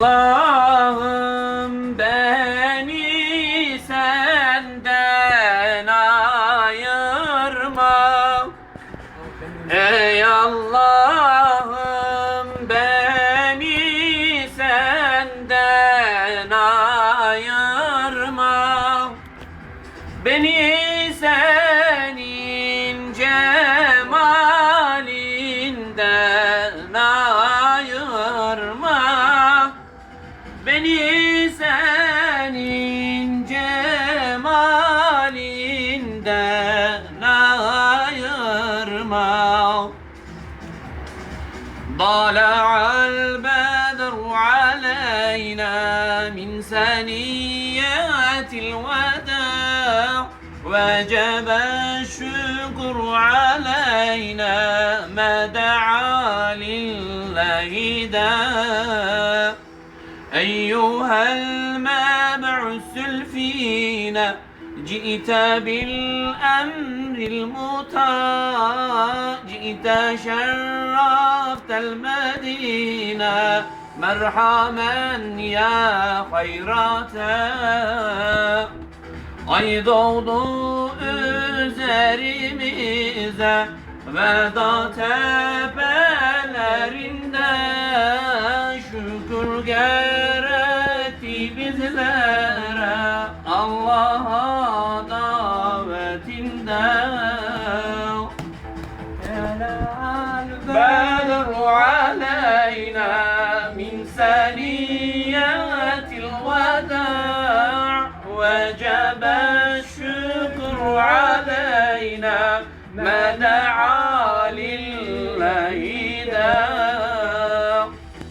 Allah'ım beni senden ayırma. Ey Allah'ım beni senden ayırma. Beni senin cemalinden من إنسان جمال دنا يرمى ضلع البدر علينا من سنيات الوداع. وجب الشكر علينا ما دعا لله داعي أيها المبعوث الفينا جئت بالأمر المطاع جئت شرفت المدينة مرحبا يا خيراتا Ay doğdu üzerimize Veda tepelerinde بدر علينا من الوداع. وجب الشكر علينا. دعا